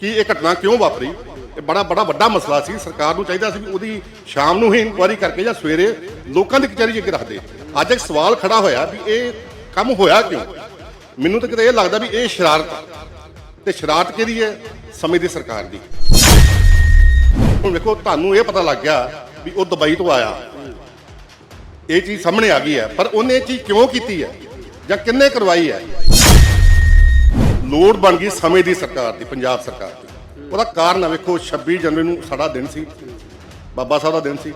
ਕਿ ਇਹ ਘਟਨਾ ਕਿਉਂ ਵਾਪਰੀ? ਇਹ ਬੜਾ ਬੜਾ ਵੱਡਾ ਮਸਲਾ ਸੀ। ਸਰਕਾਰ ਨੂੰ ਚਾਹੀਦਾ ਸੀ ਵੀ ਉਹਦੀ ਸ਼ਾਮ ਨੂੰ ਹੀ ਇਨਕੁਆਇਰੀ ਕਰਕੇ ਜਾਂ ਸਵੇਰੇ ਲੋਕਾਂ ਦੀ ਕਚਹਿਰੀ 'ਚ ਅੱਗੇ ਰੱਖ ਦੇ। ਅੱਜ ਇੱਕ ਸਵਾਲ ਖੜਾ ਹੋਇਆ ਵੀ ਇਹ ਕੰਮ ਹੋਇਆ ਕਿਉਂ? ਮੈਨੂੰ ਤਾਂ ਕਿਤੇ ਇਹ ਲੱਗਦਾ ਵੀ ਇਹ ਸ਼ਰਾਰਤ ਆ। ਤੇ ਸ਼ਰਾਰਤ ਕਿਹਦੀ ਹੈ? ਸਮੇਂ ਦੀ ਸਰਕਾਰ ਦੀ। ਹੁਣ ਵੇਖੋ, ਤੁਹਾਨੂੰ ਇਹ ਪਤਾ ਲੱਗ ਗਿਆ ਵੀ ਉਹ ਦੁਬਈ ਤੋਂ ਆਇਆ। ਇਹ ਚੀਜ਼ ਸਾਹਮਣੇ ਆ ਗਈ ਹੈ, ਪਰ ਉਹਨੇ ਇਹ ਚੀਜ਼ ਕਿਉਂ ਕੀਤੀ ਹੈ? ਜਾਂ ਕਿੰਨੇ ਕਰਵਾਈ ਹੈ? ਲੋੜ ਬਣ ਗਈ ਸਮੇਂ ਦੀ ਸਰਕਾਰ ਦੀ, ਪੰਜਾਬ ਸਰਕਾਰ ਦੀ। ਉਹਦਾ ਕਾਰਨ ਆ ਵੇਖੋ 26 ਜਨਵਰੀ ਨੂੰ ਸਾਡਾ ਦਿਨ ਸੀ, ਬਾਬਾ ਸਾਹਿਬ ਦਾ ਦਿਨ ਸੀ।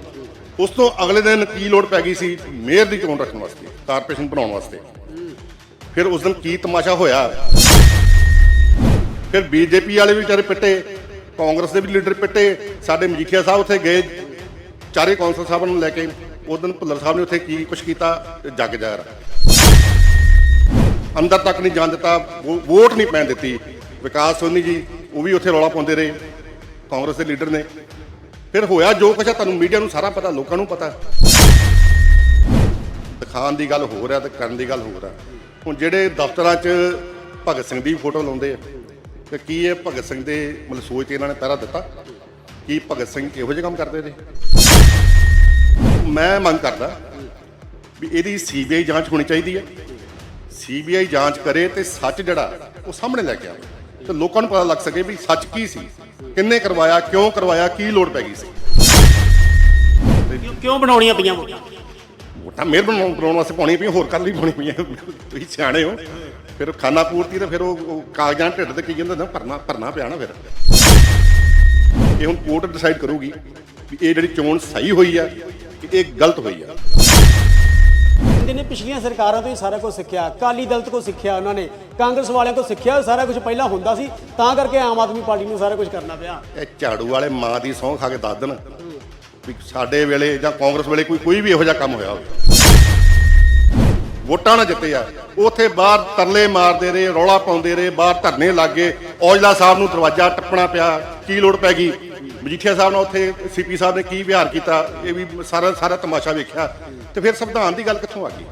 ਉਸ ਤੋਂ ਅਗਲੇ ਦਿਨ ਕੀ ਲੋੜ ਪੈ ਗਈ ਸੀ? ਮੇਅਰ ਦੀ ਚੋਣ ਰੱਖਣ ਵਾਸਤੇ, ਕਾਰਪੋਰੇਸ਼ਨ ਬਣਾਉਣ ਵਾਸਤੇ। ਫਿਰ ਉਸ ਦਿਨ ਕੀ ਤਮਾਸ਼ਾ ਹੋਇਆ? ਫਿਰ ਬੀਜੇਪੀ ਵਾਲੇ ਵੀ ਵਿਚਾਰੇ ਪਿੱਟੇ, ਕਾਂਗਰਸ ਦੇ ਵੀ ਲੀਡਰ ਪਿੱਟੇ, ਸਾਡੇ ਮਜੀਠੀਆ ਸਾਹਿਬ ਉੱਥੇ ਗਏ, ਚਾਰੇ ਕੌਂਸਲ ਸਾਹਿਬਾਂ ਨੂੰ ਲੈ ਕੇ, ਉਸ ਦਿਨ ਭੁੱਲਰ ਸਾਹਿਬ ਨੇ ਉੱਥੇ ਕੀ ਕੁਛ ਕੀਤਾ? ਜੱਗ ਜਾਰ ਅੰਦਰ ਤੱਕ ਨਹੀਂ ਜਾਣ ਦਿੱਤਾ, ਵੋ- ਵੋਟ ਨਹੀਂ ਪੈਣ ਦਿੱਤੀ। ਵਿਕਾਸ ਸੋਨੀ ਜੀ, ਉਹ ਵੀ ਉੱਥੇ ਰੌਲਾ ਪਾਉਂਦੇ ਰਹੇ। ਕਾਂਗਰਸ ਦੇ ਲੀਡਰ ਨੇ। ਫਿਰ ਹੋਇਆ ਜੋ ਕੁਛ ਆ, ਤੁਹਾਨੂੰ ਮੀਡੀਆ ਨੂੰ ਸਾਰਾ ਪਤਾ, ਲੋਕਾਂ ਨੂੰ ਪਤਾ। ਦਿਖਾਉਣ ਦੀ ਗੱਲ ਹੋ ਰਿਹਾ ਤੇ ਕਰਨ ਦੀ ਗੱਲ ਹੋ ਰਿਹਾ ਹੁਣ ਜਿਹੜੇ ਦਫ਼ਤਰਾਂ 'ਚ ਭਗਤ ਸਿੰਘ ਦੀ ਫੋਟੋ ਲਾਉਂਦੇ ਆ, ਤੇ ਕੀ ਇਹ ਭਗਤ ਸਿੰਘ ਦੇ ਮਤਲਬ ਸੋਚ ਕੇ ਇਹਨਾਂ ਨੇ ਪਹਿਰਾ ਦਿੱਤਾ? ਕੀ ਭਗਤ ਸਿੰਘ ਇਹੋ ਜਿਹੇ ਕੰਮ ਕਰਦੇ ਨੇ? ਮੈਂ ਮੰਗ ਕਰਦਾ ਵੀ ਇਹਦੀ ਸੀਬੀਆਈ ਜਾਂਚ ਹੋਣੀ ਚਾਹੀਦੀ ਹੈ ਸੀਬੀਆਈ ਜਾਂਚ ਕਰੇ ਤੇ ਸੱਚ ਜਿਹੜਾ ਉਹ ਸਾਹਮਣੇ ਲੈ ਕੇ ਆਵੇ। ਤੇ ਲੋਕਾਂ ਨੂੰ ਪਤਾ ਲੱਗ ਸਕੇ ਵੀ ਸੱਚ ਕੀ ਸੀ ਕਿੰਨੇ ਕਰਵਾਇਆ ਕਿਉਂ ਕਰਵਾਇਆ ਕੀ ਲੋੜ ਪੈ ਗਈ ਸੀ। ਕਿਉਂ- ਕਿਉਂ ਬਣਾਉਣੀਆਂ ਪਈਆਂ ਵੋਟਾਂ? ਵੋਟਾਂ ਮਿਹਰ ਬਣਾਉਣ ਬਣਾਉਣ ਵਾਸਤੇ ਪਾਉਣੀ ਪਈਆਂ ਹੋਰ ਕੱਲ ਹੀ ਪਾਉਣੀ ਪਈਆਂ। ਤੁਸੀਂ ਸਿਆਣੇ ਹੋ। ਫਿਰ ਖਾਣਾ ਪੂਰਤੀ ਤੇ ਫਿਰ ਉਹ ਉਹ ਕਾਗਜ਼ਾਂ ਢਿੱਡ ਤੇ ਕੀ ਕਹਿੰਦੇ ਨਾ ਭਰਨਾ ਭਰਨਾ ਪਿਆ ਨਾ ਫਿਰ। ਇਹ ਹੁਣ ਕੋਰਟ ਡਿਸਾਈਡ ਕਰੂਗੀ ਵੀ ਇਹ ਜਿਹੜੀ ਚੋਣ ਸਹੀ ਹੋਈ ਆ ਕਿ ਇਹ ਗਲਤ ਹੋਈ ਆ। ਕਹਿੰਦੇ ਨੇ ਪਿਛਲੀਆਂ ਸਰਕਾਰਾਂ ਤੋਂ ਹੀ ਸਾਰਾ ਕੁਝ ਸਿੱਖਿਆ, ਅਕਾਲੀ ਦਲ ਤੋਂ ਸਿੱਖਿਆ ਉਹਨਾਂ ਨੇ, ਕਾਂਗਰਸ ਵਾਲਿਆਂ ਤੋਂ ਸਿੱਖਿਆ, ਸਾਰਾ ਕੁਝ ਪਹਿਲਾਂ ਹੁੰਦਾ ਸੀ, ਤਾਂ ਕਰਕੇ ਆਮ ਆਦਮੀ ਪਾਰਟੀ ਨੂੰ ਸਾਰਾ ਕੁਝ ਕਰਨਾ ਪਿਆ। ਇਹ ਝਾੜੂ ਵਾਲੇ ਮਾਂ ਦੀ ਸਹੁੰ ਖਾ ਕੇ ਦੱਸ ਦੇਣ ਵੀ ਸਾਡੇ ਵੇਲੇ ਜਾਂ ਕਾਂਗਰਸ ਵੇਲੇ ਕੋਈ ਕੋਈ ਵੀ ਇਹੋ ਜਿਹਾ ਕੰਮ ਹੋਇਆ ਹੋਵੇ। ਵੋਟਾਂ ਨਾ ਜਿੱਤੇ ਆ। ਉਥੇ ਬਾਹਰ ਤਰਲੇ ਮਾਰਦੇ ਰਹੇ, ਰੌਲਾ ਪਾਉਂਦੇ ਰਹੇ, ਬਾਹਰ ਧਰਨੇ ਲੱਗੇ ਔਜਲਾ ਸਾਹਿਬ ਨੂੰ ਦਰਵਾਜ਼ਾ ਟੱਪਣਾ ਪਿਆ, ਕੀ ਲੋੜ ਪੈ ਗਈ? ਮਜੀਠੀਆ ਸਾਹਿਬ ਨਾਲ ਉੱਥੇ ਸੀਪੀ ਸਾਹਿਬ ਨੇ ਕੀ ਵਿਹਾਰ ਕੀਤਾ, ਇਹ ਵੀ ਸਾਰਾ ਸਾਰਾ ਤਮਾਸ਼ਾ ਵੇਖਿਆ। ਤੇ ਫਿਰ ਸੰਵਿਧਾਨ ਦੀ ਗੱਲ ਕਿੱਥੋਂ ਆ ਗਈ?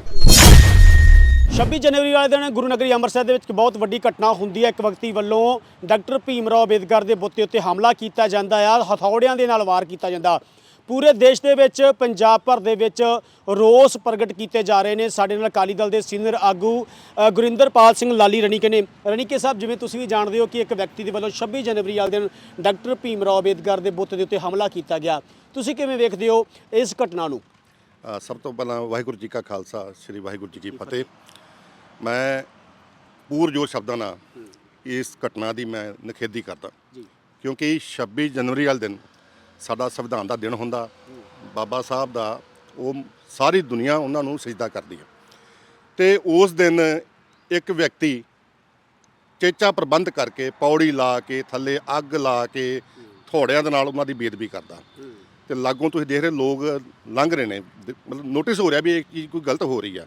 26 ਜਨਵਰੀ ਵਾਲੇ ਦਿਨ ਗੁਰੂ ਨਗਰੀ ਅੰਮ੍ਰਿਤਸਰ ਦੇ ਵਿੱਚ ਇੱਕ ਬਹੁਤ ਵੱਡੀ ਘਟਨਾ ਹੁੰਦੀ ਹੈ। ਇੱਕ ਵਿਅਕਤੀ ਵੱਲੋਂ ਡਾਕਟਰ ਭੀਮ ਰਾਓ ਅੰਬੇਦਕਰ ਦੇ ਬੁੱਤੇ ਉੱਤੇ ਹਮਲਾ ਕੀਤਾ ਜਾਂਦਾ ਆ, ਹਥੌੜਿਆਂ ਦੇ ਨਾਲ ਵਾਰ ਕੀਤਾ ਜਾਂਦਾ। ਪੂਰੇ ਦੇਸ਼ ਦੇ ਵਿੱਚ ਪੰਜਾਬ ਭਰ ਦੇ ਵਿੱਚ ਰੋਸ ਪ੍ਰਗਟ ਕੀਤੇ ਜਾ ਰਹੇ ਨੇ। ਸਾਡੇ ਨਾਲ ਅਕਾਲੀ ਦਲ ਦੇ ਸੀਨੀਅਰ ਆਗੂ ਗੁਰਿੰਦਰਪਾਲ ਸਿੰਘ ਲਾਲੀ ਰਣੀਕੇ ਨੇ। ਰਣੀਕੇ ਸਾਹਿਬ ਜਿਵੇਂ ਤੁਸੀਂ ਵੀ ਜਾਣਦੇ ਹੋ ਕਿ ਇੱਕ ਵਿਅਕਤੀ ਦੇ ਵੱਲੋਂ 26 ਜਨਵਰੀ ਵਾਲੇ ਦਿਨ ਡਾਕਟਰ ਭੀਮ ਰਾਓ ਅੰਬੇਦਕਰ ਦੇ ਬੁੱਤ ਦੇ ਉੱਤੇ ਹਮਲਾ ਕੀਤਾ ਗਿਆ। ਤੁਸੀਂ ਕਿਵੇਂ ਵੇਖਦੇ ਹੋ ਇਸ ਘਟਨਾ ਨੂੰ? ਸਭ ਤੋਂ ਪਹਿਲਾਂ ਵਾਹਿਗੁਰੂ ਜੀ ਕਾ ਖਾਲਸਾ ਸ੍ਰੀ ਵਾਹਿਗੁਰੂ ਜੀ ਕੀ ਫਤਿਹ। ਮੈਂ ਪੂਰਜੋਰ ਸ਼ਬਦਾਂ ਨਾਲ ਇਸ ਘਟਨਾ ਦੀ ਮੈਂ ਨਿਖੇਧੀ ਕਰਦਾ। ਜੀ। ਕਿਉਂਕਿ 26 ਜਨਵਰੀ ਵਾਲੇ ਦਿਨ ਸਾਡਾ ਸੰਵਿਧਾਨ ਦਾ ਦਿਨ ਹੁੰਦਾ, ਬਾਬਾ ਸਾਹਿਬ ਦਾ, ਉਹ ਸਾਰੀ ਦੁਨੀਆ ਉਹਨਾਂ ਨੂੰ ਸਜਦਾ ਕਰਦੀ ਹੈ। ਤੇ ਉਸ ਦਿਨ ਇੱਕ ਵਿਅਕਤੀ ਚੇਚਾ ਪ੍ਰਬੰਧ ਕਰਕੇ ਪੌੜੀ ਲਾ ਕੇ, ਥੱਲੇ ਅੱਗ ਲਾ ਕੇ ਥੋੜਿਆਂ ਦੇ ਨਾਲ ਉਹਨਾਂ ਦੀ ਬੇਦਬੀ ਕਰਦਾ। ਤੇ ਲਾਗੋਂ ਤੁਸੀਂ ਦੇਖ ਰਹੇ ਲੋਕ ਲੰਘ ਰਹੇ ਨੇ। ਮਤਲਬ ਨੋਟਿਸ ਹੋ ਰਿਹਾ ਵੀ ਇਹ ਚੀਜ਼ ਕੋਈ ਗਲਤ ਹੋ ਰਹੀ ਆ।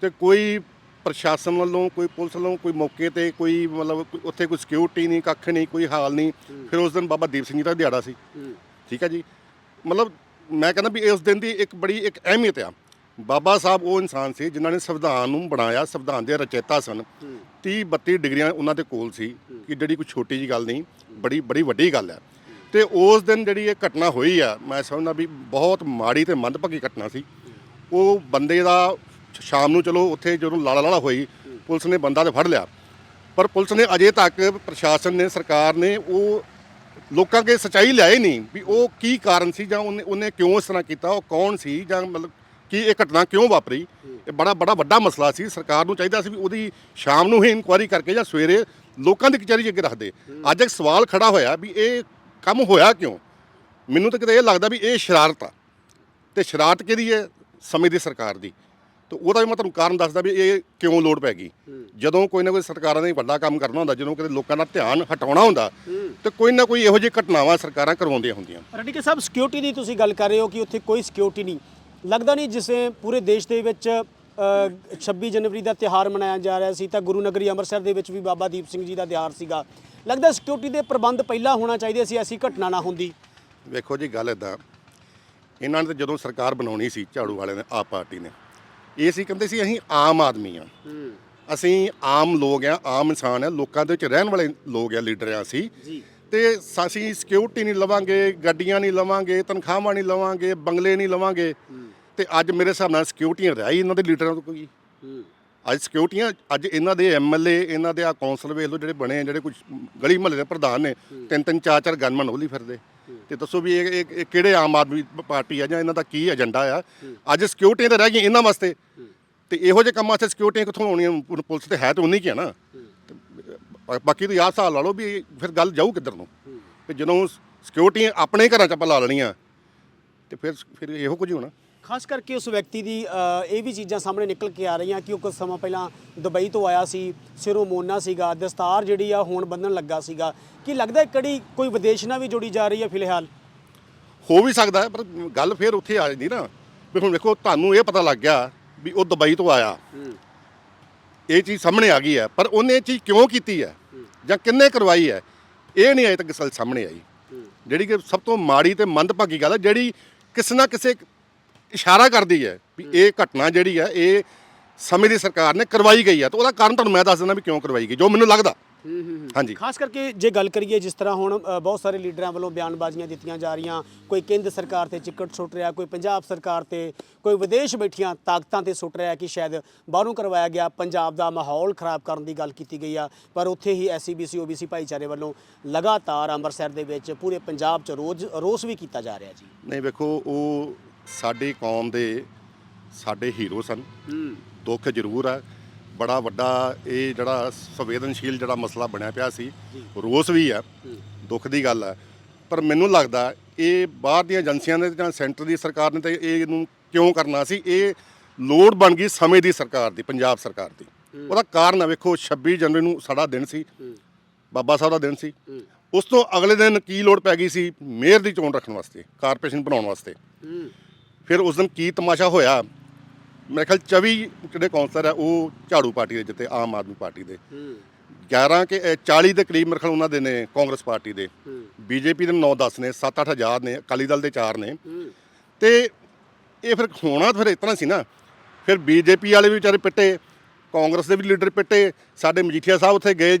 ਤੇ ਕੋਈ ਪ੍ਰਸ਼ਾਸਨ ਵੱਲੋਂ, ਕੋਈ ਪੁਲਿਸ ਵੱਲੋਂ ਕੋਈ ਮੌਕੇ ਤੇ ਕੋਈ ਮਤਲਬ ਉੱਥੇ ਕੋਈ ਸਿਕਿਉਰਿਟੀ ਨਹੀਂ, ਕੱਖ ਨਹੀਂ, ਕੋਈ ਹਾਲ ਨਹੀਂ। ਫਿਰ ਉਸ ਦਿਨ ਬਾਬਾ ਦੀਪ ਸਿੰਘ ਜੀ ਦਾ ਦਿਹਾੜਾ ਸੀ। ਠੀਕ ਹੈ ਜੀ? ਮਤਲਬ ਮੈਂ ਕਹਿੰਦਾ ਵੀ ਇਸ ਦਿਨ ਦੀ ਇੱਕ ਬੜੀ ਇੱਕ ਅਹਿਮੀਅਤ ਆ। ਬਾਬਾ ਸਾਹਿਬ ਉਹ ਇਨਸਾਨ ਸੀ ਜਿਨ੍ਹਾਂ ਨੇ ਸੰਵਿਧਾਨ ਨੂੰ ਬਣਾਇਆ, ਸੰਵਿਧਾਨ ਦੇ ਰਚੇਤਾ ਸਨ। 30 32 ਡਿਗਰੀਆਂ ਉਹਨਾਂ ਦੇ ਕੋਲ ਸੀ ਕਿ ਜਿਹੜੀ ਕੋਈ ਛੋਟੀ ਜੀ ਗੱਲ ਨਹੀਂ, ਬੜੀ ਬੜੀ ਵੱਡੀ ਗੱਲ ਹੈ। ਤੇ ਉਸ ਦਿਨ ਜਿਹੜੀ ਇਹ ਘਟਨਾ ਹੋਈ ਆ, ਮੈਂ ਸਮਝਦਾ ਵੀ ਬਹੁਤ ਮਾੜੀ ਤੇ ਮੰਦਭਾਗੀ ਘਟਨਾ ਸੀ। ਉਹ ਬੰਦੇ ਦਾ ਸ਼ਾਮ ਨੂੰ ਚਲੋ ਉੱਥੇ ਜਦੋਂ ਲਾਲਾ ਲਾਲਾ ਹੋਈ, ਪੁਲਿਸ ਨੇ ਬੰਦਾ ਤੇ ਫੜ ਲਿਆ। ਪਰ ਪੁਲਿਸ ਨੇ ਅਜੇ ਤੱਕ ਪ੍ਰਸ਼ਾਸਨ ਨੇ, ਸਰਕਾਰ ਨੇ ਉਹ ਲੋਕਾਂ ਕੇ ਸਚਾਈ ਲਿਆਏ ਨਹੀਂ ਵੀ ਉਹ ਕੀ ਕਾਰਨ ਸੀ ਜਾਂ ਉਹਨੇ ਉਹਨੇ ਕਿਉਂ ਇਸ ਤਰ੍ਹਾਂ ਕੀਤਾ, ਉਹ ਕੌਣ ਸੀ ਜਾਂ ਮਤਲਬ ਕੀ ਇਹ ਘਟਨਾ ਕਿਉਂ ਵਾਪਰੀ? ਇਹ ਬੜਾ ਬੜਾ ਵੱਡਾ ਮਸਲਾ ਸੀ। ਸਰਕਾਰ ਨੂੰ ਚਾਹੀਦਾ ਸੀ ਵੀ ਉਹਦੀ ਸ਼ਾਮ ਨੂੰ ਹੀ ਇਨਕੁਆਇਰੀ ਕਰਕੇ ਜਾਂ ਸਵੇਰੇ ਲੋਕਾਂ ਦੀ ਕਚਹਿਰੀ 'ਚ ਅੱਗੇ ਰੱਖ ਦੇ। ਅੱਜ ਇੱਕ ਸਵਾਲ ਖੜਾ ਹੋਇਆ ਵੀ ਇਹ ਕੰਮ ਹੋਇਆ ਕਿਉਂ? ਮੈਨੂੰ ਤਾਂ ਕਿਤੇ ਇਹ ਲੱਗਦਾ ਵੀ ਇਹ ਸ਼ਰਾਰਤ ਆ। ਤੇ ਸ਼ਰਾਰਤ ਕਿਹਦੀ ਹੈ? ਸਮੇਂ ਦੀ ਸਰਕਾਰ ਦੀ। ਤੇ ਉਹਦਾ ਵੀ ਮੈਂ ਤੁਹਾਨੂੰ ਕਾਰਨ ਦੱਸਦਾ ਵੀ ਇਹ ਕਿਉਂ ਲੋੜ ਪੈ ਗਈ। ਜਦੋਂ ਕੋਈ ਨਾ ਕੋਈ ਸਰਕਾਰਾਂ ਨੇ ਵੱਡਾ ਕੰਮ ਕਰਨਾ ਹੁੰਦਾ ਜਦੋਂ ਕਿਤੇ ਲੋਕਾਂ ਦਾ ਧਿਆਨ ਹਟਾਉਣਾ ਹੁੰਦਾ ਤੇ ਕੋਈ ਨਾ ਕੋਈ ਇਹੋ ਜਿਹੀ ਘਟਨਾਵਾਂ ਸਰਕਾਰਾਂ ਕਰਵਾਉਂਦੀਆਂ ਹੁੰਦੀਆਂ। ਰਣੀਕੇ ਸਾਹਿਬ ਸਿਕਿਉਰਿਟੀ ਦੀ ਤੁਸੀਂ ਗੱਲ ਕਰ ਰਹੇ ਹੋ ਕਿ ਉੱਥੇ ਕੋਈ ਸਿਕਿਉਰਿਟੀ ਨਹੀਂ। ਲੱਗਦਾ ਨਹੀਂ ਜਿਸੇ ਪੂਰੇ ਦੇਸ਼ ਦੇ ਵਿੱਚ ਅ, 26 ਜਨਵਰੀ ਦਾ ਤਿਹਾਰ ਮਨਾਇਆ ਜਾ ਰਿਹਾ ਸੀ ਤਾਂ ਗੁਰੂ ਨਗਰੀ ਅੰਮ੍ਰਿਤਸਰ ਦੇ ਵਿੱਚ ਵੀ ਬਾਬਾ ਦੀਪ ਸਿੰਘ ਜੀ ਦਾ ਤਿਹਾਰ ਸੀਗਾ। ਲੱਗਦਾ ਸਿਕਿਉਰਿਟੀ ਦੇ ਪ੍ਰਬੰਧ ਪਹਿਲਾਂ ਹੋਣਾ ਚਾਹੀਦੇ ਸੀ ਐਸੀ ਘਟਨਾ ਨਾ ਹੁੰਦੀ। ਵੇਖੋ ਜੀ ਗੱਲ ਇਦਾਂ ਇਹਨਾਂ ਨੇ ਤਾਂ ਜਦੋਂ ਸਰਕਾਰ ਬਣਾਉਣੀ ਸੀ ਝਾੜੂ ਵਾਲਿਆਂ ਨੇ ਆਪ ਪਾਰਟੀ ਨੇ ਇਹ ਸੀ ਕਹਿੰਦੇ ਸੀ ਅਸੀਂ ਆਮ ਆਦਮੀ ਆ ਅਸੀਂ ਆਮ ਲੋਕ ਆ ਆਮ ਇਨਸਾਨ ਆ ਲੋਕਾਂ ਦੇ ਵਿੱਚ ਰਹਿਣ ਵਾਲੇ ਲੋਕ ਆ ਲੀਡਰ ਆ ਅਸੀਂ। ਜੀ। ਤੇ ਅਸੀਂ ਸਿਕਿਉਰਿਟੀ ਨਹੀਂ ਲਵਾਂਗੇ ਗੱਡੀਆਂ ਨਹੀਂ ਲਵਾਂਗੇ ਤਨਖਾਹਾਂ ਨਹੀਂ ਲਵਾਂਗੇ ਬੰਗਲੇ ਨਹੀਂ ਲਵਾਂਗੇ। ਤੇ ਅੱਜ ਮੇਰੇ ਹਿਸਾਬ ਨਾਲ ਸਿਕਿਉਰਿਟੀਆਂ ਰਹਿ ਇਹਨਾਂ ਦੇ ਲੀਡਰਾਂ ਤੋਂ ਕੋਈ। ਅੱਜ ਸਿਕਿਉਰਿਟੀਆਂ ਅੱਜ ਇਹਨਾਂ ਦੇ ਐਮਐਲਏ ਇਹਨਾਂ ਦੇ ਆ ਕੌਂਸਲ ਵੇਖ ਲਓ ਜਿਹੜੇ ਬਣੇ ਆ, ਜਿਹੜੇ ਕੁਝ ਗਲੀ ਮਹੱਲੇ ਦੇ ਪ੍ਰਧਾਨ ਨੇ। ਤਿੰਨ ਤਿੰਨ ਚਾਰ ਚਾਰ ਗਨਮੈਨ ਉਹਲੀ ਫਿਰਦੇ। ਤੇ ਦੱਸੋ ਵੀ ਇਹ ਇਹ- ਇਹ ਕਿਹੜੇ ਆਮ ਆਦਮੀ ਪਾਰਟੀ ਆ ਜਾਂ ਇਹਨਾਂ ਦਾ ਕੀ ਏਜੰਡਾ ਆ? ਅੱਜ ਸਿਕਿਉਰਿਟੀਆਂ ਤਾਂ ਰਹਿ ਗਈਆਂ ਇਹਨਾਂ ਵਾਸਤੇ। ਤੇ ਇਹੋ ਜਿਹੇ ਕੰਮਾਂ 'ਤੇ ਸਿਕਿਉਰਿਟੀਆਂ ਕਿੱਥੋਂ ਆਉਣੀਆਂ? ਪੁ- ਪੁਲਿਸ ਤੇ ਹੈ ਤਾਂ ਉਨੀ ਕੀ ਆ ਨਾ। ਤੇ ਬਾ- ਬਾਕੀ ਤੁਸੀਂ ਆਹ ਹਿਸਾਬ ਲਾ ਲਓ ਵੀ ਫਿਰ ਗੱਲ ਜਾਊ ਕਿੱਧਰ ਨੂੰ। ਤੇ ਜਦੋਂ ਸਿਕਿਉਰਿਟੀਆਂ ਆਪਣੇ ਘਰਾਂ 'ਚ ਆਪਾਂ ਲਾ ਲੈਣੀਆਂ, ਤੇ ਫਿਰ ਫਿਰ ਇਹੋ ਕੁਝ ਹੀ ਹੋਣਾ। ਖਾਸ ਕਰਕੇ ਉਸ ਵਿਅਕਤੀ ਦੀ ਅ, ਇਹ ਵੀ ਚੀਜ਼ਾਂ ਸਾਹਮਣੇ ਨਿਕਲ ਕੇ ਆ ਰਹੀਆਂ ਕਿ ਉਹ ਕੁਝ ਸਮਾਂ ਪਹਿਲਾਂ ਦੁਬਈ ਤੋਂ ਆਇਆ ਸੀ ਸਿਰੋਂ ਮੋਨਾ ਸੀਗਾ ਦਸਤਾਰ ਜਿਹੜੀ ਆ ਹੁਣ ਬੰਨਣ ਲੱਗਾ ਸੀਗਾ। ਕੀ ਲੱਗਦਾ ਹੈ ਕੜੀ ਕੋਈ ਵਿਦੇਸ਼ ਨਾਲ ਵੀ ਜੁੜੀ ਜਾ ਰਹੀ ਹੈ ਫਿਲਹਾਲ? ਹੋ ਵੀ ਸਕਦਾ ਹੈ ਪਰ ਗੱਲ ਫਿਰ ਉੱਥੇ ਆ ਜਾਂਦੀ ਨਾ। ਵੀ ਹੁਣ ਵੇਖੋ ਤੁਹਾਨੂੰ ਇਹ ਪਤਾ ਲੱਗ ਗਿਆ ਵੀ ਉਹ ਦੁਬਈ ਤੋਂ ਆਇਆ। ਇਹ ਚੀਜ਼ ਸਾਹਮਣੇ ਆ ਗਈ ਹੈ ਪਰ ਉਹਨੇ ਇਹ ਚੀਜ਼ ਕਿਉਂ ਕੀਤੀ ਹੈ? ਜਾਂ ਕਿੰਨੇ ਕਰਵਾਈ ਹੈ? ਇਹ ਨਹੀਂ ਅਜੇ ਤੱਕ ਗੱਲ ਸਾਹਮਣੇ ਆਈ। ਜਿਹੜੀ ਕਿ ਸਭ ਤੋਂ ਮਾੜੀ ਤੇ ਮੰਦਭਾਗੀ ਗੱਲ ਹੈ ਜਿਹੜੀ ਕਿਸੇ ਨਾ ਕਿਸੇ ਇਸ਼ਾਰਾ ਕਰਦੀ ਹੈ ਵੀ ਇਹ ਘਟਨਾ ਜਿਹੜੀ ਹੈ ਇਹ ਸਮੇਂ ਦੀ ਸਰਕਾਰ ਨੇ ਕਰਵਾਈ ਗਈ ਹੈ ਤੇ ਉਹਦਾ ਕਾਰਨ ਤੁਹਾਨੂੰ ਮੈਂ ਦੱਸ ਦਿੰਦਾ ਵੀ ਕਿਉਂ ਕਰਵਾਈ ਗਈ ਜੋ ਮੈਨੂੰ ਲੱਗਦਾ। ਹਾਂਜੀ। ਖਾਸ ਕਰਕੇ ਜੇ ਗੱਲ ਕਰੀਏ ਜਿਸ ਤਰ੍ਹਾਂ ਹੁਣ ਬਹੁਤ ਸਾਰੇ ਲੀਡਰਾਂ ਵੱਲੋਂ ਬਿਆਨਬਾਜ਼ੀਆਂ ਦਿੱਤੀਆਂ ਜਾ ਰਹੀਆਂ ਕੋਈ ਕੇਂਦਰ ਸਰਕਾਰ ਤੇ ਚਿੱਕੜ ਸੁੱਟ ਰਿਹਾ ਕੋਈ ਪੰਜਾਬ ਸਰਕਾਰ ਤੇ ਕੋਈ ਵਿਦੇਸ਼ ਬੈਠੀਆਂ ਤਾਕਤਾਂ ਤੇ ਸੁੱਟ ਰਿਹਾ ਕਿ ਸ਼ਾਇਦ ਬਾਹਰੋਂ ਕਰਵਾਇਆ ਗਿਆ ਪੰਜਾਬ ਦਾ ਮਾਹੌਲ ਖਰਾਬ ਕਰਨ ਦੀ ਗੱਲ ਕੀਤੀ ਗਈ ਆ ਪਰ ਉੱਥੇ ਹੀ ਐਸਸੀਬੀਸੀ ਓਬੀਸੀ ਭਾਈਚਾਰੇ ਵੱਲੋਂ ਲਗਾਤਾਰ ਅੰਮ੍ਰਿਤਸਰ ਦੇ ਵਿੱਚ ਪੂਰੇ ਪੰਜਾਬ 'ਚ ਰੋਜ਼ ਰੋਸ ਵੀ ਕੀਤਾ ਜਾ ਰਿਹਾ ਜੀ। ਨਹੀਂ ਵੇਖੋ ਉਹ ਸਾਡੀ ਕੌਮ ਦੇ ਸਾਡੇ ਹੀਰੋ ਸਨ। ਦੁੱਖ ਜ਼ਰੂਰ ਹੈ ਬੜਾ ਵੱਡਾ ਇਹ ਜਿਹੜਾ ਸੰਵੇਦਨਸ਼ੀਲ ਜਿਹੜਾ ਮਸਲਾ ਬਣਿਆ ਪਿਆ ਸੀ ਰੋਸ ਵੀ ਹੈ। ਦੁੱਖ ਦੀ ਗੱਲ ਹੈ ਪਰ ਮੈਨੂੰ ਲੱਗਦਾ ਇਹ ਬਾਹਰ ਦੀਆਂ ਏਜੰਸੀਆਂ ਨੇ ਜਾਂ ਸੈਂਟਰ ਦੀ ਸਰਕਾਰ ਨੇ ਤੇ ਇਹ ਇਹਨੂੰ ਕਿਉਂ ਕਰਨਾ ਸੀ? ਇਹ ਲੋੜ ਬਣ ਗਈ ਸਮੇਂ ਦੀ ਸਰਕਾਰ ਦੀ ਪੰਜਾਬ ਸਰਕਾਰ ਦੀ। ਉਹਦਾ ਕਾਰਨ ਹੈ ਵੇਖੋ 26 ਜਨਵਰੀ ਨੂੰ ਸਾਡਾ ਦਿਨ ਸੀ। ਬਾਬਾ ਸਾਹਿਬ ਦਾ ਦਿਨ ਸੀ। ਉਸ ਤੋਂ ਅਗਲੇ ਦਿਨ ਕੀ ਲੋੜ ਪੈ ਗਈ ਸੀ? ਮੇਅਰ ਦੀ ਚੋਣ ਰੱਖਣ ਵਾਸਤੇ ਕਾਰਪੋਰੇਸ਼ਨ ਬਣਾਉਣ ਵਾਸਤੇ। ਫਿਰ ਉਸ ਦਿਨ ਕੀ ਤਮਾਸ਼ਾ ਹੋਇਆ? ਮੇਰੇ ਖਿਆਲ 24 ਜਿਹੜੇ ਕੌਂਸਲਰ ਆ ਉਹ ਝਾੜੂ ਪਾਰਟੀ ਦੇ ਜਿੱਤੇ ਆਮ ਆਦਮੀ ਪਾਰਟੀ ਦੇ। 11 ਕੇ ਅ, 40 ਦੇ ਕਰੀਬ ਮੇਰੇ ਖਿਆਲ ਉਹਨਾਂ ਦੇ ਨੇ ਕਾਂਗਰਸ ਪਾਰਟੀ ਦੇ। ਬੀਜੇਪੀ ਦੇ 9-10 ਨੇ 7-8 ਹਜ਼ਾਰ ਨੇ ਅਕਾਲੀ ਦਲ ਦੇ 4 ਨੇ। ਤੇ ਇਹ ਫਿਰ ਹੋਣਾ ਫਿਰ ਇਤਨਾ ਸੀ ਨਾ। ਫਿਰ ਬੀਜੇਪੀ ਵਾਲੇ ਵੀ ਵਿਚਾਰੇ ਪਿੱਟੇ ਕਾਂਗਰਸ ਦੇ ਵੀ ਲੀਡਰ ਪਿੱਟੇ ਸਾਡੇ ਮਜੀਠੀਆ ਸਾਹਿਬ ਉੱਥੇ ਗਏ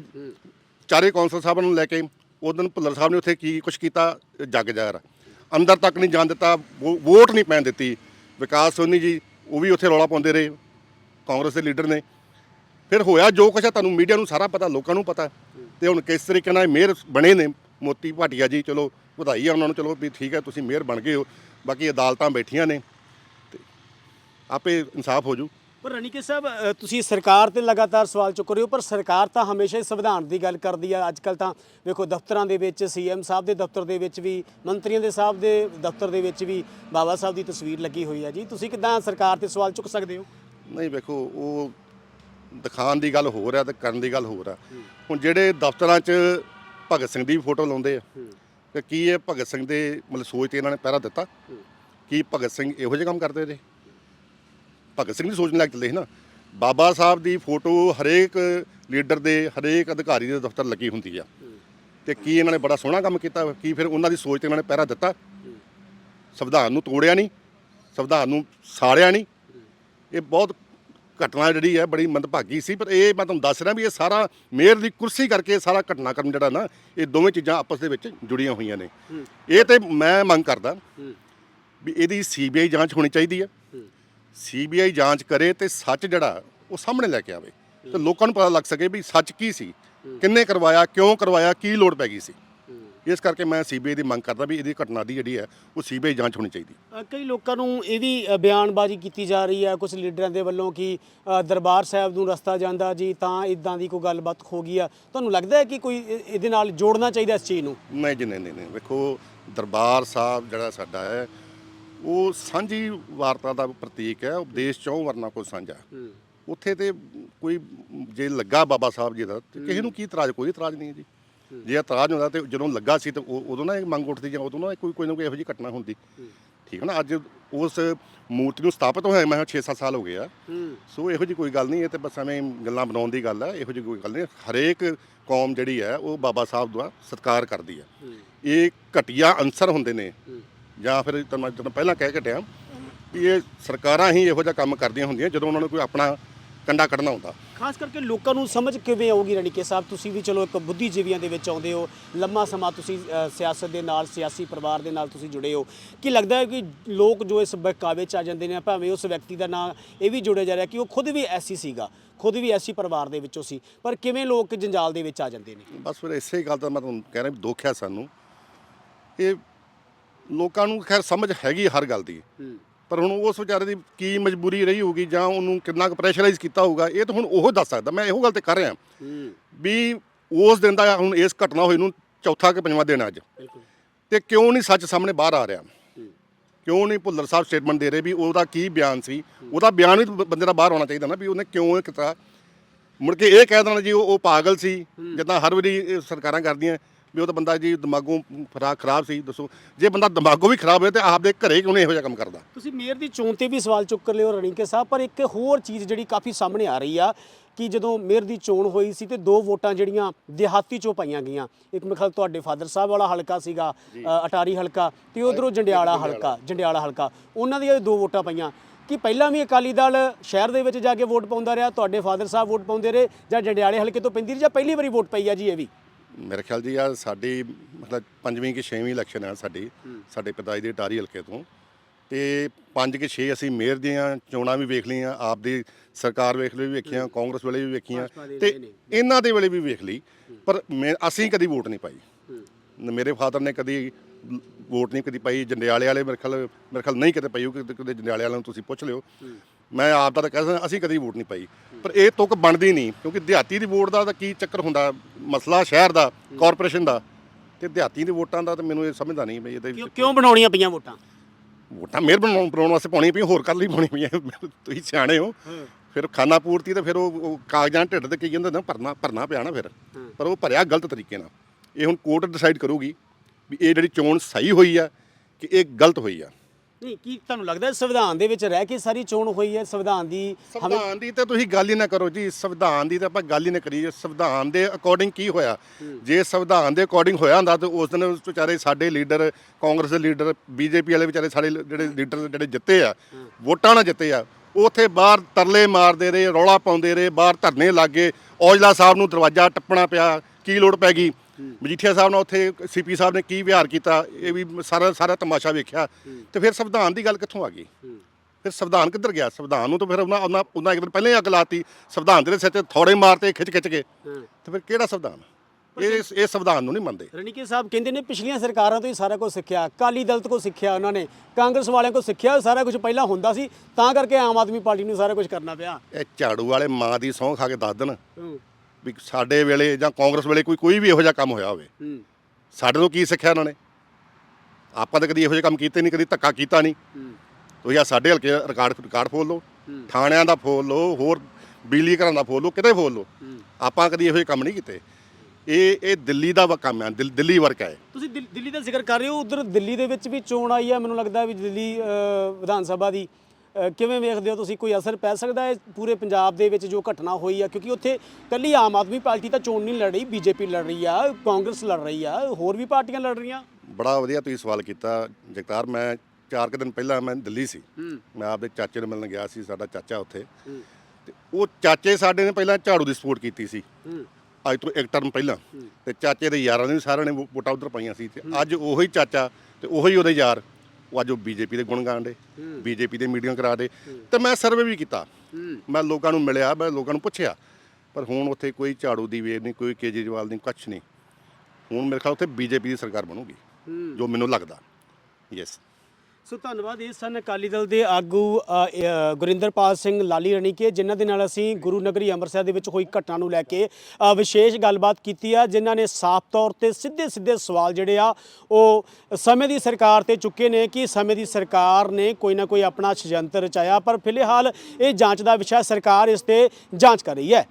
ਚਾਰੇ ਕੌਂਸਲ ਸਾਹਿਬਾਂ ਨੂੰ ਲੈ ਕੇ ਉਦੋਂ ਭੁੱਲਰ ਸਾਹਿਬ ਨੇ ਉੱਥੇ ਕੀ ਕੁਛ ਕੀਤਾ? ਜੱਗ ਜਾਰ ਅੰਦਰ ਤੱਕ ਨਹੀਂ ਜਾਣ ਦਿੱਤਾ, ਵੋ- ਵੋਟ ਨਹੀਂ ਪੈਣ ਦਿੱਤੀ। ਵਿਕਾਸ ਸੋਨੀ ਜੀ, ਉਹ ਵੀ ਉੱਥੇ ਰੌਲਾ ਪਾਉਂਦੇ ਰਹੇ, ਕਾਂਗਰਸ ਦੇ ਲੀਡਰ ਨੇ। ਫਿਰ ਹੋਇਆ ਜੋ ਕੁਛ ਆ, ਤੁਹਾਨੂੰ ਮੀਡੀਆ ਨੂੰ ਸਾਰਾ ਪਤਾ, ਲੋਕਾਂ ਨੂੰ ਪਤਾ। ਤੇ ਹੁਣ ਕਿਸ ਤਰੀਕੇ ਨਾਲ ਇਹ ਮੇਅਰ ਬਣੇ ਨੇ, ਮੋਤੀ ਭਾਟੀਆ ਜੀ, ਚਲੋ ਵਧਾਈ ਆ ਉਹਨਾਂ ਨੂੰ, ਚਲੋ ਵੀ ਠੀਕ ਹੈ ਤੁਸੀਂ ਮੇਅਰ ਬਣ ਗਏ ਹੋ, ਬਾਕੀ ਅਦਾਲਤਾਂ ਬੈਠੀਆਂ ਨੇ। ਤੇ ਆਪੇ ਇਨਸਾਫ ਹੋ ਜੂ। ਪਰ ਰਣੀਕੇ ਸਾਹਿਬ ਅ, ਤੁਸੀਂ ਸਰਕਾਰ ਤੇ ਲਗਾਤਾਰ ਸਵਾਲ ਚੁੱਕ ਰਹੇ ਹੋ ਪਰ ਸਰਕਾਰ ਤਾਂ ਹਮੇਸ਼ਾ ਹੀ ਸੰਵਿਧਾਨ ਦੀ ਗੱਲ ਕਰਦੀ ਆ। ਅੱਜ ਕੱਲ ਤਾਂ ਵੇਖੋ ਦਫ਼ਤਰਾਂ ਦੇ ਵਿੱਚ ਸੀਐਮ ਸਾਹਿਬ ਦੇ ਦਫ਼ਤਰ ਦੇ ਵਿੱਚ ਵੀ ਮੰਤਰੀਆਂ ਦੇ ਸਾਹਿਬ ਦੇ ਦਫ਼ਤਰ ਦੇ ਵਿੱਚ ਵੀ ਬਾਬਾ ਸਾਹਿਬ ਦੀ ਤਸਵੀਰ ਲੱਗੀ ਹੋਈ ਹੈ ਜੀ। ਤੁਸੀਂ ਕਿਦਾਂ ਸਰਕਾਰ ਤੇ ਸਵਾਲ ਚੁੱਕ ਸਕਦੇ ਹੋ? ਨਹੀਂ ਵੇਖੋ ਉਹ ਦਿਖਾਉਣ ਦੀ ਗੱਲ ਹੋਰ ਆ ਤੇ ਕਰਨ ਦੀ ਗੱਲ ਹੋਰ ਆ। ਹੁਣ ਜਿਹੜੇ ਦਫ਼ਤਰਾਂ 'ਚ ਭਗਤ ਸਿੰਘ ਦੀ ਫੋਟੋ ਲਾਉਂਦੇ ਆ ਤੇ ਕੀ ਇਹ ਭਗਤ ਸਿੰਘ ਦੇ ਮਤਲਬ ਸੋਚ ਤੇ ਇਹਨਾਂ ਨੇ ਪਹਿਰਾ ਦਿੱਤਾ? ਕੀ ਭਗਤ ਸਿੰਘ ਇਹੋ ਜਿਹੇ ਕੰਮ ਕਰਦੇ ਨੇ ਭਗਤ ਸਿੰਘ ਦੀ ਸੋਚ ਨਾਲ ਚੱਲੇ ਸੀ ਨਾ ਬਾਬਾ ਸਾਹਿਬ ਦੀ ਫੋਟੋ ਹਰੇਕ ਲੀਡਰ ਦੇ ਹਰੇਕ ਅਧਿਕਾਰੀ ਦੇ ਦਫ਼ਤਰ ਲੱਗੀ ਹੁੰਦੀ ਆ। ਤੇ ਕੀ ਇਹਨਾਂ ਨੇ ਬੜਾ ਸੋਹਣਾ ਕੰਮ ਕੀਤਾ ਕੀ ਫਿਰ ਉਹਨਾਂ ਦੀ ਸੋਚ ਤੇ ਇਹਨਾਂ ਨੇ ਪਹਿਰਾ ਦਿੱਤਾ? ਸੰਵਿਧਾਨ ਨੂੰ ਤੋੜਿਆ ਨਹੀਂ ਸੰਵਿਧਾਨ ਨੂੰ ਸਾੜਿਆ ਨਹੀਂ। ਇਹ ਬਹੁਤ ਘਟਨਾ ਜਿਹੜੀ ਹੈ ਬੜੀ ਮੰਦਭਾਗੀ ਸੀ ਪਰ ਇਹ ਮੈਂ ਤੁਹਾਨੂੰ ਦੱਸ ਰਿਹਾ ਵੀ ਇਹ ਸਾਰਾ ਮੇਅਰ ਦੀ ਕੁਰਸੀ ਕਰਕੇ ਸਾਰਾ ਘਟਨਾਕ੍ਰਮ ਜਿਹੜਾ ਨਾ ਇਹ ਦੋਵੇਂ ਚੀਜ਼ਾਂ ਆਪਸ ਦੇ ਵਿੱਚ ਜੁੜੀਆਂ ਹੋਈਆਂ ਨੇ। ਇਹ ਤੇ ਮੈਂ ਮੰਗ ਕਰਦਾ ਵੀ ਇਹਦੀ ਸੀਬੀਆਈ ਜਾਂਚ ਹੋਣੀ ਚਾਹੀਦੀ ਹੈ ਸੀਬੀਆਈ ਜਾਂਚ ਕਰੇ ਤੇ ਸੱਚ ਜਿਹੜਾ ਉਹ ਸਾਹਮਣੇ ਲੈ ਕੇ ਆਵੇ ਤੇ ਲੋਕਾਂ ਨੂੰ ਪਤਾ ਲੱਗ ਸਕੇ ਵੀ ਸੱਚ ਕੀ ਸੀ ਕਿੰਨੇ ਕਰਵਾਇਆ ਕਿਉਂ ਕਰਵਾਇਆ ਕੀ ਲੋੜ ਪੈ ਗਈ ਸੀ। ਇਸ ਕਰਕੇ ਮੈਂ ਸੀਬੀਆਈ ਦੀ ਮੰਗ ਕਰਦਾ ਵੀ ਇਹਦੀ ਘਟਨਾ ਦੀ ਜਿਹੜੀ ਹੈ ਉਹ ਸੀਬੀਆਈ ਜਾਂਚ ਹੋਣੀ ਚਾਹੀਦੀ। ਕਈ ਲੋਕਾਂ ਨੂੰ ਇਹ ਵੀ ਅ, ਬਿਆਨਬਾਜ਼ੀ ਕੀਤੀ ਜਾ ਰਹੀ ਹੈ ਕੁਝ ਲੀਡਰਾਂ ਦੇ ਵੱਲੋਂ ਕਿ ਦਰਬਾਰ ਸਾਹਿਬ ਨੂੰ ਰਸਤਾ ਜਾਂਦਾ ਜੀ ਤਾਂ ਇਦਾਂ ਦੀ ਕੋਈ ਗੱਲਬਾਤ ਹੋ ਗਈ ਆ। ਤੁਹਾਨੂੰ ਲੱਗਦਾ ਹੈ ਕਿ ਕੋਈ ਇਹ- ਇਹਦੇ ਨਾਲ ਜੋੜਨਾ ਚਾਹੀਦਾ ਇਸ ਚੀਜ਼ ਨੂੰ? ਨਹੀਂ ਜੀ ਨਹੀਂ ਨਹੀਂ। ਵੇਖੋ ਦਰਬਾਰ ਸਾਹਿਬ ਜਿਹੜਾ ਸਾਡਾ ਹੈ ਉਹ ਸਾਂਝੀ ਵਾਰਤਾ ਦਾ ਪ੍ਰਤੀਕ ਹੈ ਉਪਦੇਸ਼ ਚੋਂ ਵਰਨਾ ਕੋਈ ਸਾਂਝਾ। ਉੱਥੇ ਤੇ ਕੋਈ ਜੇ ਲੱਗਾ ਬਾਬਾ ਸਾਹਿਬ ਜੀ ਦਾ ਤੇ ਕਿਸੇ ਨੂੰ ਕੀ ਇਤਰਾਜ਼ ਕੋਈ ਇਤਰਾਜ਼ ਨਹੀਂ ਹੈ ਜੀ। ਜੇ ਇਤਰਾਜ਼ ਹੁੰਦਾ ਤੇ ਜਦੋਂ ਲੱਗਾ ਸੀ ਤੇ ਉਦੋਂ ਨਾ ਇਹ ਮੰਗ ਉੱਠਦੀ ਜਾਂ ਉਦੋਂ ਨਾ ਕੋਈ ਕੋਈ ਨਾ ਕੋਈ ਇਹੋ ਜਿਹੀ ਘਟਨਾ ਹੁੰਦੀ। ਠੀਕ ਹੈ ਨਾ ਅੱਜ ਉਸ ਮੂਰਤੀ ਨੂੰ ਸਥਾਪਿਤ ਹੋਇਆ ਮੈਂ 6-7 ਸਾਲ ਹੋ ਗਏ ਆ। ਸੋ ਇਹੋ ਜਿਹੀ ਕੋਈ ਗੱਲ ਨਹੀਂ ਇਹ ਤੇ ਬਸ ਐਵੇਂ ਗੱਲਾਂ ਬਣਾਉਣ ਦੀ ਗੱਲ ਹੈ ਇਹੋ ਜਿਹੀ ਕੋਈ ਗੱਲ ਨਹੀਂ। ਹਰੇਕ ਕੌਮ ਜਿਹੜੀ ਹੈ ਉਹ ਬਾਬਾ ਸਾਹਿਬ ਦਾ ਸਤਿਕਾਰ ਕਰਦੀ ਹੈ। ਇਹ ਘਟੀਆ ਅਨਸਰ ਹੁੰਦੇ ਨੇ। ਜਾਂ ਫਿਰ ਤੁਹਾਨੂੰ ਮੈਂ ਤੁਹਾਨੂੰ ਪਹਿਲਾਂ ਕਹਿ ਘਟਿਆ ਵੀ ਇਹ ਸਰਕਾਰਾਂ ਹੀ ਇਹੋ ਜਿਹਾ ਕੰਮ ਕਰਦੀਆਂ ਹੁੰਦੀਆਂ ਜਦੋਂ ਉਹਨਾਂ ਨੂੰ ਕੋਈ ਆਪਣਾ ਕੰਡਾ ਕੱਢਣਾ ਹੁੰਦਾ। ਖਾਸ ਕਰਕੇ ਲੋਕਾਂ ਨੂੰ ਸਮਝ ਕਿਵੇਂ ਆਊਗੀ ਰਣੀਕੇ ਸਾਹਿਬ? ਤੁਸੀਂ ਵੀ ਚਲੋ ਇੱਕ ਬੁੱਧੀਜੀਵੀਆਂ ਦੇ ਵਿੱਚ ਆਉਂਦੇ ਹੋ। ਲੰਮਾ ਸਮਾਂ ਤੁਸੀਂ ਅ, ਸਿਆਸਤ ਦੇ ਨਾਲ ਸਿਆਸੀ ਪਰਿਵਾਰ ਦੇ ਨਾਲ ਤੁਸੀਂ ਜੁੜੇ ਹੋ। ਕੀ ਲੱਗਦਾ ਹੈ ਕਿ ਲੋਕ ਜੋ ਇਸ ਬਹਿਕਾਵੇ ਚ ਆ ਜਾਂਦੇ ਨੇ ਭਾਵੇਂ ਉਸ ਵਿਅਕਤੀ ਦਾ ਨਾਂ ਇਹ ਵੀ ਜੁੜਿਆ ਜਾ ਰਿਹਾ ਕਿ ਉਹ ਖੁਦ ਵੀ ਐਸੀ ਸੀਗਾ ਖੁਦ ਵੀ ਐਸੀ ਪਰਿਵਾਰ ਦੇ ਵਿੱਚੋਂ ਸੀ ਪਰ ਕਿਵੇਂ ਲੋਕ ਜੰਜਾਲ ਦੇ ਵਿੱਚ ਆ ਜਾਂਦੇ ਨੇ? ਬਸ ਫਿਰ ਇਸੇ ਗੱਲ ਦਾ ਮੈਂ ਤੁਹਾਨੂੰ ਕਹਿ ਰਿਹਾ ਵੀ ਦੁੱਖ ਹੈ ਸਾਨੂੰ। ਇਹ ਲੋਕਾਂ ਨੂੰ ਖੈਰ ਸਮਝ ਹੈਗੀ ਹਰ ਗੱਲ ਦੀ। ਪਰ ਹੁਣ ਉਸ ਵਿਚਾਰੇ ਦੀ ਕੀ ਮਜਬੂਰੀ ਰਹੀ ਹੋਊਗੀ ਜਾਂ ਉਹਨੂੰ ਕਿੰਨਾ ਕੁ ਪ੍ਰੈਸ਼ਰਾਈਜ਼ ਕੀਤਾ ਹੋਊਗਾ ਇਹ ਤਾਂ ਹੁਣ ਉਹ ਦੱਸ ਸਕਦਾ। ਮੈਂ ਇਹੋ ਗੱਲ ਤੇ ਕਰ ਰਿਹਾ। ਵੀ ਉਸ ਦਿਨ ਦਾ ਹੁਣ ਇਸ ਘਟਨਾ ਹੋਈ ਨੂੰ ਚੌਥਾ ਕਿ ਪੰਜਵਾਂ ਦਿਨ ਅੱਜ। ਤੇ ਕਿਉਂ ਨਹੀਂ ਸੱਚ ਸਾਹਮਣੇ ਬਾਹਰ ਆ ਰਿਹਾ? ਕਿਉਂ ਨਹੀਂ ਭੁੱਲਰ ਸਾਹਿਬ ਸਟੇਟਮੈਂਟ ਦੇ ਰਹੇ ਵੀ ਉਹਦਾ ਕੀ ਬਿਆਨ ਸੀ? ਉਹਦਾ ਬਿਆਨ ਵੀ ਬੰਦੇ ਦਾ ਬਾਹਰ ਆਉਣਾ ਚਾਹੀਦਾ ਨਾ ਵੀ ਉਹਨੇ ਕਿਉਂ ਇਹ ਕੀਤਾ? ਮੁੜ ਕੇ ਇਹ ਕਹਿ ਦੇਣਾ ਜੀ ਉਹ ਪਾਗਲ ਸੀ। ਜਿੱਦਾਂ ਹਰ ਵਾਰੀ ਸਰਕਾਰਾਂ ਕਰਦੀਆਂ। ਵੀ ਉਹ ਤਾਂ ਬੰਦਾ ਜੀ ਦਿਮਾਗੋਂ ਖਰਾ ਖਰਾਬ ਸੀ ਦੱਸੋ। ਜੇ ਬੰਦਾ ਦਿਮਾਗੋਂ ਵੀ ਖਰਾਬ ਹੋਵੇ ਤੇ ਆਪਦੇ ਘਰੇ ਕਿਉਂ ਨਹੀਂ ਇਹੋ ਜਿਹਾ ਕੰਮ ਕਰਦਾ? ਤੁਸੀਂ ਮੇਅਰ ਦੀ ਚੋਣ ਤੇ ਵੀ ਸਵਾਲ ਚੁੱਕ ਲਿਓ ਰਣੀਕੇ ਸਾਹਿਬ ਪਰ ਇੱਕ ਹੋਰ ਚੀਜ਼ ਜਿਹੜੀ ਕਾਫੀ ਸਾਹਮਣੇ ਆ ਰਹੀ ਆ ਕਿ ਜਦੋਂ ਮੇਅਰ ਦੀ ਚੋਣ ਹੋਈ ਸੀ ਤੇ ਦੋ ਵੋਟਾਂ ਜਿਹੜੀਆਂ ਦਿਹਾਤੀ ਚੋਂ ਪਾਈਆਂ ਗਈਆਂ। ਇੱਕ ਮੇਰੇ ਖਿਆਲ ਤੁਹਾਡੇ ਫਾਦਰ ਸਾਹਿਬ ਵਾਲਾ ਹਲਕਾ ਸੀਗਾ ਅ, ਅਟਾਰੀ ਹਲਕਾ ਤੇ ਉਧਰੋਂ ਜੰਡਿਆਲਾ ਹਲਕਾ ਜੰਡਿਆਲਾ। ਹਲਕਾ। ਉਹਨਾਂ ਦੀਆਂ ਦੋ ਵੋਟਾਂ ਪਈਆਂ। ਕਿ ਪਹਿਲਾਂ ਵੀ ਅਕਾਲੀ ਦਲ ਸ਼ਹਿਰ ਦੇ ਵਿੱਚ ਜਾ ਕੇ ਵੋਟ ਪਾਉਂਦਾ ਰਿਹਾ ਤੁਹਾਡੇ ਫਾਦਰ ਸਾਹਿਬ ਵੋਟ ਪਾਉਂਦੇ ਰਹੇ ਜਾਂ ਜੰਡਿਆਲੇ ਹਲਕੇ ਤੋਂ ਪੈਂਦੀ ਰਹੀ ਜਾਂ ਪਹਿਲੀ ਵਾਰੀ ਵੋਟ ਪਈ ਆ ਜੀ ਇਹ ਵੀ? ਮੇਰੇ ਖਿਆਲ ਜੀ ਆ ਸਾਡੀ ਮਤਲਬ ਪੰਜਵੀਂ ਕਿ ਛੇਵੀਂ ਇਲੈਕਸ਼ਨ ਹੈ ਸਾਡੀ ਸਾਡੇ ਪਿਤਾ ਜੀ ਦੇ ਟਾਰੀ ਹਲਕੇ ਤੋਂ। ਤੇ ਪੰਜ ਕਿ ਛੇ ਅਸੀਂ ਮੇਅਰ ਦੀਆਂ ਚੋਣਾਂ ਵੀ ਵੇਖ ਲਈਆਂ ਆਪ ਦੀ ਸਰਕਾਰ ਵੇਖ ਲਈ ਵੀ ਵੇਖੀਆਂ ਕਾਂਗਰਸ ਵੇਲੇ ਵੀ ਵੇਖੀਆਂ। ਤੇ। ਇਹਨਾਂ ਦੇ ਵੇਲੇ ਵੀ ਵੇਖ ਲਈ ਪਰ ਅਸੀਂ ਕਦੀ ਵੋਟ ਨਹੀਂ ਪਾਈ। ਮੇਰੇ ਫਾਦਰ ਨੇ ਕਦੀ ਵੋਟ ਨਹੀਂ ਕਦੀ ਪਾਈ ਜੰਡਿਆਲੇ ਵਾਲੇ ਮੇਰੇ ਖਿਆਲ ਮੇਰੇ ਖਿਆਲ ਨਹੀਂ ਕਦੇ ਪਾਈ ਕਿਤੇ ਕਿਤੇ ਜੰਡਿਆਲੇ ਵਾਲਿਆਂ ਨੂੰ ਤੁਸੀਂ ਪੁੱਛ ਲਿਓ। ਮੈਂ ਆਪ ਦਾ ਤਾਂ ਕਹਿ ਸਕਦਾ ਅਸੀਂ ਕਦੀ ਵੋਟ ਨਹੀਂ ਪਾਈ। ਪਰ ਇਹ ਤੁਕ ਬਣਦੀ ਨਹੀਂ ਕਿਉਂਕਿ ਦਿਹਾਤੀ ਦੀ ਵੋਟ ਦਾ ਤਾਂ ਕੀ ਚੱਕਰ ਹੁੰਦਾ? ਮਸਲਾ ਸ਼ਹਿਰ ਦਾ ਕਾਰਪੋਰੇਸ਼ਨ ਦਾ। ਤੇ ਦਿਹਾਤੀ ਦੀ ਵੋਟਾਂ ਦਾ ਤਾਂ ਮੈਨੂੰ ਇਹ ਸਮਝਦਾ ਨਹੀਂ ਬਈ ਇਹਦੇ ਕਿਉਂ ਵਿੱਚ ਕਿਉਂ ਬਣਾਉਣੀਆਂ ਪਈਆਂ ਵੋਟਾਂ? ਵੋਟਾਂ ਮੇਰ ਬਣਾਉਣ ਬਣਾਉਣ ਵਾਸਤੇ ਪਾਉਣੀ ਪਈ ਹੋਰ ਕਰ ਲਈ ਪਾਉਣੀ ਪਈ ਤੁਸੀਂ ਸਿਆਣੇ ਹੋ। ਫਿਰ ਖਾਣਾ ਪੂਰਤੀ ਤੇ ਫਿਰ ਉਹ ਉਹ ਕਾਗਜ਼ਾਂ ਢਿੱਡ ਤੇ ਕੀ ਕਹਿੰਦੇ ਨਾ ਭਰਨਾ ਭਰਨਾ ਪਿਆ ਨਾ ਫਿਰ। ਪਰ ਉਹ ਭਰਿਆ ਗਲਤ ਤਰੀਕੇ ਨਾਲ। ਇਹ ਹੁਣ ਕੋਰਟ ਡਿਸਾਈਡ ਕਰੂਗੀ ਵੀ ਇਹ ਜਿਹੜੀ ਚੋਣ ਸਹੀ ਹੋਈ ਆ ਕਿ ਇਹ ਗਲਤ ਹੋਈ ਆ। ਨਹੀਂ ਕੀ ਤੁਹਾਨੂੰ ਲੱਗਦਾ ਸੰਵਿਧਾਨ ਦੇ ਵਿੱਚ ਰਹਿ ਕੇ ਸਾਰੀ ਚੋਣ ਹੋਈ ਹੈ? ਸੰਵਿਧਾਨ ਦੀ ਸੰਵਿਧਾਨ ਦੀ ਤੇ ਤੁਸੀਂ ਗੱਲ ਹੀ ਨਾ ਕਰੋ ਜੀ ਸੰਵਿਧਾਨ ਦੀ ਤਾਂ ਆਪਾਂ ਗੱਲ ਹੀ ਨਾ ਕਰੀਏ ਸੰਵਿਧਾਨ ਦੇ ਅਕੋਰਡਿੰਗ ਕੀ ਹੋਇਆ? ਜੇ ਸੰਵਿਧਾਨ ਦੇ ਅਕੋਰਡਿੰਗ ਹੋਇਆ ਹੁੰਦਾ ਤਾਂ ਉਸ ਦਿਨ ਵਿਚਾਰੇ ਸਾਡੇ ਲੀਡਰ ਕਾਂਗਰਸ ਦੇ ਲੀਡਰ ਬੀਜੇਪੀ ਵਾਲੇ ਵਿਚਾਰੇ ਸਾਡੇ ਜਿਹੜੇ ਲੀਡਰ ਜਿਹੜੇ ਜਿੱਤੇ ਆ ਵੋਟਾਂ ਨਾਲ ਜਿੱਤੇ ਆ ਉੱਥੇ ਬਾਹਰ ਤਰਲੇ ਮਾਰਦੇ ਰਹੇ ਰੌਲਾ ਪਾਉਂਦੇ ਰਹੇ ਬਾਹਰ ਧਰਨੇ ਲੱਗੇ ਔਜਲਾ ਸਾਹਿਬ ਨੂੰ ਦਰਵਾਜ਼ਾ ਟੱਪਣਾ ਪਿਆ ਕੀ ਲੋੜ ਪੈ ਗਈ? ਮਜੀਠੀਆ ਸਾਹਿਬ ਨਾਲ ਉੱਥੇ ਸੀਪੀ ਸਾਹਿਬ ਨੇ ਕੀ ਵਿਹਾਰ ਕੀਤਾ ਇਹ ਵੀ ਸਾਰਾ ਸਾਰਾ ਤਮਾਸ਼ਾ ਵੇਖਿਆ ਤੇ ਫਿਰ ਸੰਵਿਧਾਨ ਦੀ ਗੱਲ ਕਿੱਥੋਂ ਆ ਗਈ? ਫਿਰ ਸੰਵਿਧਾਨ ਕਿੱਧਰ ਗਿਆ? ਸੰਵਿਧਾਨ ਨੂੰ ਤਾਂ ਫਿਰ ਉਹਨਾਂ ਉਹਨਾਂ ਉਹਨਾਂ ਇੱਕ ਦਿਨ ਪਹਿਲਾਂ ਹੀ ਅੱਗ ਲਾਤੀ ਸੰਵਿਧਾਨ ਦੇ ਤੇ ਥੋੜੇ ਮਾਰਤੇ ਖਿੱਚ ਖਿੱਚ ਕੇ। ਤੇ ਫਿਰ ਕਿਹੜਾ ਸੰਵਿਧਾਨ? ਇਹ ਇਹ ਸੰਵਿਧਾਨ ਨੂੰ ਨਹੀਂ ਮੰਨਦੇ। ਰਣੀਕੇ ਸਾਹਿਬ ਕਹਿੰਦੇ ਨੇ ਪਿਛਲੀਆਂ ਸਰਕਾਰਾਂ ਤੋਂ ਹੀ ਸਾਰਾ ਕੁਝ ਸਿੱਖਿਆ ਅਕਾਲੀ ਦਲ ਤੋਂ ਸਿੱਖਿਆ ਉਹਨਾਂ ਨੇ ਕਾਂਗਰਸ ਵਾਲਿਆਂ ਕੋਲ ਸਿੱਖਿਆ ਸਾਰਾ ਕੁਝ ਪਹਿਲਾਂ ਹੁੰਦਾ ਸੀ ਤਾਂ ਕਰਕੇ ਆਮ ਆਦਮੀ ਪਾਰਟੀ ਨੂੰ ਸਾਰਾ ਕੁਝ ਕਰਨਾ ਪਿਆ। ਇਹ ਝਾੜੂ ਵਾਲੇ ਮਾਂ ਦੀ ਸਹੁੰ ਖਾ ਕੇ ਦੱਸ ਦੇਣ। ਵੀ ਸਾਡੇ ਵੇਲੇ ਜਾਂ ਕਾਂਗਰਸ ਵੇਲੇ ਕੋਈ ਕੋਈ ਵੀ ਇਹੋ ਜਿਹਾ ਕੰਮ ਹੋਇਆ ਹੋਵੇ। ਸਾਡੇ ਤੋਂ ਕੀ ਸਿੱਖਿਆ ਉਹਨਾਂ ਨੇ? ਆਪਾਂ ਤਾਂ ਕਦੀ ਇਹੋ ਜਿਹੇ ਕੰਮ ਕੀਤੇ ਨਹੀਂ ਕਦੀ ਧੱਕਾ ਕੀਤਾ ਨਹੀਂ। ਤੁਸੀਂ ਆ ਸਾਡੇ ਹਲਕੇ ਦਾ ਰਿਕਾਰਡ ਰਿਕਾਰਡ ਫੋਲ ਲਓ। ਥਾਣਿਆਂ ਦਾ ਫੋਲ ਲਓ ਹੋਰ ਬਿਜਲੀ ਘਰਾਂ ਦਾ ਫੋਲ ਲਓ ਕਿਤੇ ਫੋਲ ਲਓ। ਆਪਾਂ ਕਦੀ ਇਹੋ ਜਿਹੇ ਕੰਮ ਨਹੀਂ ਕੀਤੇ। ਇਹ ਇਹ ਦਿੱਲੀ ਦਾ ਵਾ ਕੰਮ ਹੈ ਦਿਲ- ਦਿੱਲੀ ਵਰਕ ਹੈ। ਤੁਸੀਂ ਦਿੱਲ- ਦਿੱਲੀ ਦਾ ਜ਼ਿਕਰ ਕਰ ਰਹੇ ਹੋ ਉਧਰ ਦਿੱਲੀ ਦੇ ਵਿੱਚ ਵੀ ਚੋਣ ਆਈ ਹੈ। ਮੈਨੂੰ ਲੱਗਦਾ ਵੀ ਦਿੱਲੀ ਅ, ਵਿਧਾਨ ਸਭਾ ਦੀ ਕਿਵੇਂ ਵੇਖਦੇ ਹੋ ਤੁਸੀਂ? ਕੋਈ ਅਸਰ ਪੈ ਸਕਦਾ ਹੈ ਪੂਰੇ ਪੰਜਾਬ ਦੇ ਵਿੱਚ ਜੋ ਘਟਨਾ ਹੋਈ ਹੈ ਕਿਉਂਕਿ ਉੱਥੇ ਕੱਲੀ ਆਮ ਆਦਮੀ ਪਾਰਟੀ ਤਾਂ ਚੋਣ ਨਹੀਂ ਲੜ ਰਹੀ ਬੀਜੇਪੀ ਲੜ ਰਹੀ ਆ ਕਾਂਗਰਸ ਲੜ ਰਹੀ ਆ ਹੋਰ ਵੀ ਪਾਰਟੀਆਂ ਲੜ ਰਹੀਆਂ? ਬੜਾ ਵਧੀਆ ਤੁਸੀਂ ਸਵਾਲ ਕੀਤਾ ਜਗਤਾਰ। ਮੈਂ ਚਾਰ ਕੁ ਦਿਨ ਪਹਿਲਾਂ ਮੈਂ ਦਿੱਲੀ ਸੀ। ਮੈਂ ਆਪਦੇ ਚਾਚੇ ਨੂੰ ਮਿਲਣ ਗਿਆ ਸੀ ਸਾਡਾ ਚਾਚਾ ਉੱਥੇ। ਤੇ ਉਹ ਚਾਚੇ ਸਾਡੇ ਨੇ ਪਹਿਲਾਂ ਝਾੜੂ ਦੀ ਸਪੋਰਟ ਕੀਤੀ ਸੀ। ਅੱਜ ਤੋਂ ਇੱਕ ਟਰਮ ਪਹਿਲਾਂ। ਤੇ ਚਾਚੇ ਦੇ ਯਾਰਾਂ ਨੇ ਵੀ ਸਾਰਿਆਂ ਨੇ ਵੋਟਾਂ ਉਧਰ ਪਾਈਆਂ ਸੀ ਤੇ ਅੱਜ ਉਹੀ ਚਾਚਾ ਤੇ ਉਹੀ ਉਹਦੇ ਯਾਰ। ਉਹ ਅੱਜ ਉਹ ਬੀਜੇਪੀ ਦੇ ਗੁਣ ਗਾਣ ਦੇ ਬੀਜੇਪੀ ਦੇ ਮੀਟਿੰਗ ਕਰਾ ਦੇ ਤੇ ਮੈਂ ਸਰਵੇ ਵੀ ਕੀਤਾ। ਮੈਂ ਲੋਕਾਂ ਨੂੰ ਮਿਲਿਆ ਮੈਂ ਲੋਕਾਂ ਨੂੰ ਪੁੱਛਿਆ ਪਰ ਹੁਣ ਉੱਥੇ ਕੋਈ ਝਾੜੂ ਦੀ ਵੇਵ ਨਹੀਂ ਕੋਈ ਕੇਜਰੀਵਾਲ ਨਹੀਂ ਕੁਛ ਨਹੀਂ। ਹੁਣ ਮੇਰੇ ਖਿਆਲ ਉੱਥੇ ਬੀਜੇਪੀ ਦੀ ਸਰਕਾਰ ਬਣੂਗੀ ਜੋ ਮੈਨੂੰ ਲੱਗਦਾ। ਯੈਸ ਸੋ ਧੰਨਵਾਦ ਇਹ ਸਨ ਅਕਾਲੀ ਦਲ ਦੇ ਆਗੂ ਗੁਰਿੰਦਰਪਾਲ ਸਿੰਘ ਲਾਲੀ ਰਣੀਕੇ, ਜਿਨ੍ਹਾਂ ਦੇ ਨਾਲ ਅਸੀਂ ਗੁਰੂ ਨਗਰੀ ਅੰਮ੍ਰਿਤਸਰ ਦੇ ਵਿੱਚ ਹੋਈ ਘਟਨਾ ਨੂੰ ਲੈ ਕੇ ਵਿਸ਼ੇਸ਼ ਗੱਲਬਾਤ ਕੀਤੀ ਆ, ਜਿਨ੍ਹਾਂ ਨੇ ਸਾਫ਼ ਤੌਰ ਤੇ ਸਿੱਧੇ ਸਿੱਧੇ ਸਵਾਲ ਜਿਹੜੇ ਆ, ਉਹ ਸਮੇਂ ਦੀ ਸਰਕਾਰ ਤੇ ਚੁੱਕੇ ਨੇ ਕਿ ਸਮੇਂ ਦੀ ਸਰਕਾਰ ਨੇ ਕੋਈ ਨਾ ਕੋਈ ਆਪਣਾ ਸ਼ਜੰਤਰ ਰਚਾਇਆ, ਪਰ ਫਿਲਹਾਲ ਇਹ ਜਾਂਚ ਦਾ ਵਿਸ਼ਾ ਸਰਕਾਰ ਇਸ ਤੇ ਜਾਂਚ ਕਰ ਰਹੀ ਹੈ।